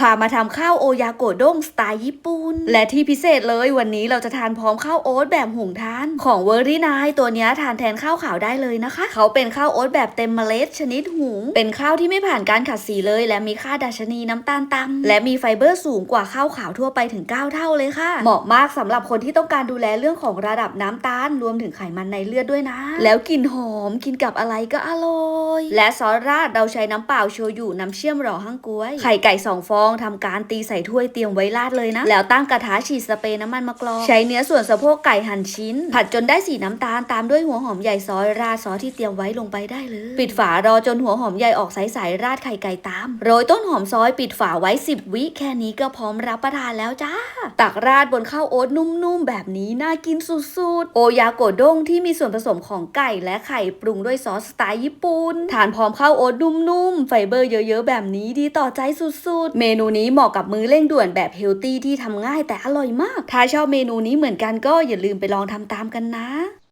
พามาทำข้าวโอยาโกด้งสไตล์ญี่ปุ่น และที่พิเศษเลยวันนี้เราจะทานพร้อมข้าวโอ๊ตแบบหุงทาน ของเวอร์รี่นายตัวนี้ทานแทนข้าวขาวได้เลยนะคะ เขาเป็นข้าวโอ๊ตแบบเต็มเมล็ดชนิดหุง เป็นข้าวที่ไม่ผ่านการขัดสีเลย และมีค่าดัชนีน้ำตาลต่ำและมีไฟเบอร์สูงกว่าข้าวขาวทั่วไปถึง 9 เท่าเลยค่ะ เหมาะมากสำหรับคนที่ต้องการดูแลเรื่องของระดับน้ำตาลรวมถึงไขมันในเลือดด้วยนะ แล้วกลิ่นหอมกินกับอะไรก็อร่อย และซอสราดเราใช้น้ำเปล่าโชยุน้ำเชื่อมหล่อห้างกล้วยไข่ไก่สองฟองทำการตีใส่ถ้วยเตรียมไว้ราดเลยนะ แล้วตั้งกระทะฉีดสเปรย์น้ำมันมะกรอกใช้เนื้อส่วนสะโพกไก่หั่นชิ้น ผัดจนได้สีน้ำตาลตามด้วยหัวหอมใหญ่ซอยราดซอสที่เตรียมไว้ลงไปได้เลย ปิดฝารอจนหัวหอมใหญ่ออกใสๆราดไข่ไก่ตาม โรยต้นหอมซอยปิดฝาไว้ 10 วิแค่นี้ก็พร้อมรับประทานแล้วจ้า ตักราดบนข้าวโอ๊ตนุ่มๆแบบนี้น่ากินสุดๆ โอยาโกด้งที่มีส่วนผสมของไก่และไข่ปรุงด้วยซอสสไตล์ญี่ปุ่น ทานพร้อมข้าวโอ๊ตนุ่มๆ ไฟเบอร์เยอะๆ แบบนี้ดีต่อใจสุดๆ เมนนูนี้เหมาะกับมื้อเร่งด่วนแบบเฮลตี้ที่ทำง่ายแต่อร่อยมาก ถ้าชอบเมนูนี้เหมือนกันก็อย่าลืมไปลองทำตามกันนะ